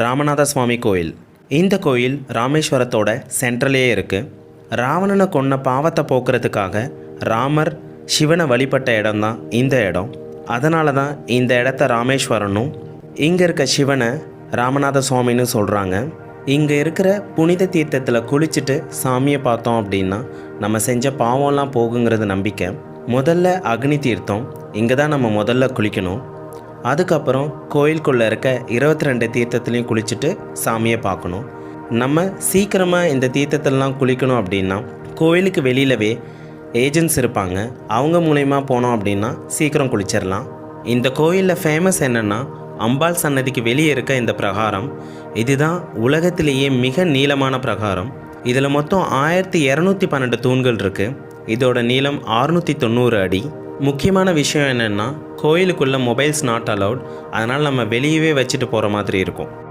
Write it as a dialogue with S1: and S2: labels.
S1: ராமநாத சுவாமி கோயில். இந்த கோயில் ராமேஸ்வரத்தோட சென்ட்ரலே இருக்குது ராவணனை கொன்ன பாவத்தை போக்குறதுக்காக ராமர் சிவனை வழிபட்ட இடம்தான் இந்த இடம். அதனால தான் இந்த இடத்த ராமேஸ்வரனும் இங்கே இருக்க சிவனை ராமநாத சுவாமின்னு சொல்கிறாங்க இங்கே இருக்கிற புனித தீர்த்தத்தில் குளிச்சுட்டு சாமியை பார்த்தோம் அப்படின்னா நம்ம செஞ்ச பாவம்லாம் போகுங்கிறது நம்பிக்கை. முதல்ல அக்னி தீர்த்தம் இங்கே தான் நம்ம முதல்ல குளிக்கணும். அதுக்கப்புறம் கோயிலுக்குள்ளே இருக்க இருபத்தி ரெண்டு தீர்த்தத்துலேயும் குளிச்சுட்டு சாமியை பார்க்கணும். நம்ம சீக்கிரமாக இந்த தீர்த்தத்திலலாம் குளிக்கணும் அப்படின்னா கோயிலுக்கு வெளியிலவே ஏஜென்ட்ஸ் இருப்பாங்க. அவங்க மூலயமா போனோம் அப்படின்னா சீக்கிரம் குளிச்சிடலாம் இந்த கோயிலில் ஃபேமஸ் என்னென்னா அம்பாள் சன்னதிக்கு வெளியே இருக்க இந்த பிரகாரம். இதுதான் உலகத்திலேயே மிக நீளமான பிரகாரம். இதில் மொத்தம் ஆயிரத்தி இரநூத்தி பன்னெண்டு தூண்கள் இருக்குது இதோட நீளம் அறுநூற்றி தொண்ணூறு அடி. முக்கியமான விஷயம் என்னென்னா கோயிலுக்குள்ளே மொபைல்ஸ் நாட் அலவுட் அதனால் நம்ம வெளியவே வச்சுட்டு போகிற மாதிரி இருக்கும்.